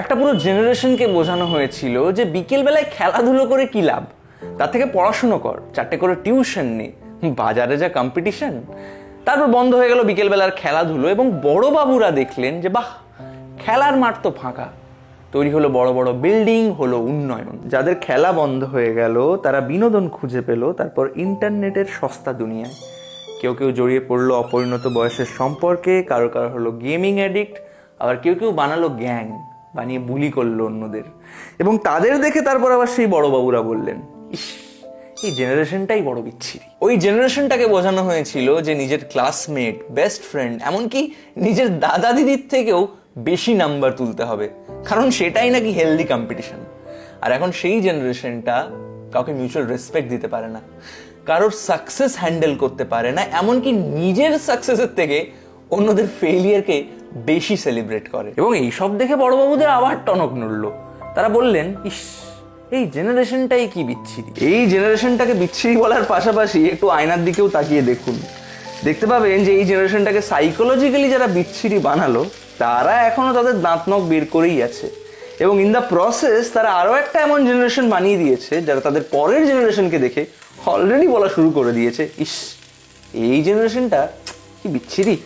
একটা পুরো জেনারেশনকে বোঝানো হয়েছিল যে বিকেলবেলায় খেলাধুলো করে কি লাভ? তার থেকে পড়াশুনো কর, চারটে করে টিউশন নে, বাজারে যা কম্পিটিশন তারপর বন্ধ হয়ে গেল বিকেলবেলার খেলাধুলো এবং বড় বাবুরা দেখলেন যে, বাহ, খেলার মাঠ তো ফাঁকা। তৈরি হলো বড় বড় বিল্ডিং হলো উন্নয়ন। যাদের খেলা বন্ধ হয়ে গেল, তারা বিনোদন খুঁজে পেল, তারপর ইন্টারনেটের সস্তা দুনিয়ায়। কেউ কেউ জড়িয়ে পড়ল অপরিণত বয়সের সম্পর্কে, কারও কারও হলো গেমিং অ্যাডিক্ট আবার কেউ কেউ বানালো গ্যাং বানিয়ে বুলি করল অন্যদের। এবং তাদের দেখে তারপর আবার সেই বড় বাবুরা বললেন, ইস, এই জেনারেশনটাই বড় বিচ্ছিরি। ওই জেনারেশনটাকে বোঝানো হয়েছিল যে নিজের ক্লাসমেট বেস্ট ফ্রেন্ড এমনকি নিজের দাদা দিদির থেকেও বেশি নাম্বার তুলতে হবে, কারণ সেটাই নাকি হেলদি কম্পিটিশন আর এখন সেই জেনারেশনটা কাউকে মিউচুয়াল রেসপেক্ট দিতে পারে না, কারোর সাকসেস হ্যান্ডেল করতে পারে না, এমনকি নিজের সাকসেসের থেকে অন্যদের ফেলিয়ারকে বেশি সেলিব্রেট করে। এবং এইসব দেখে বড়বাবুদের আবার টনক নড়ল। তারা বললেন, ইস, এই জেনারেশনটাই কি বিচ্ছিরি? এই জেনারেশনটাকে বিচ্ছিরি বলার পাশাপাশি একটু আয়নার দিকেও তাকিয়ে দেখুন। দেখতে পাবেন যে এই জেনারেশনটাকে সাইকোলজিক্যালি যারা বিচ্ছিরি বানালো, তারা এখনও তাদের দাঁত নখ বের করেই আছে। এবং ইন দ্য প্রসেস তারা আরও একটা এমন জেনারেশন বানিয়ে দিয়েছে, যারা তাদের পরের জেনারেশনকে দেখে অলরেডি বলা শুরু করে দিয়েছে। ইস, এই জেনারেশনটা কি বিচ্ছিরি?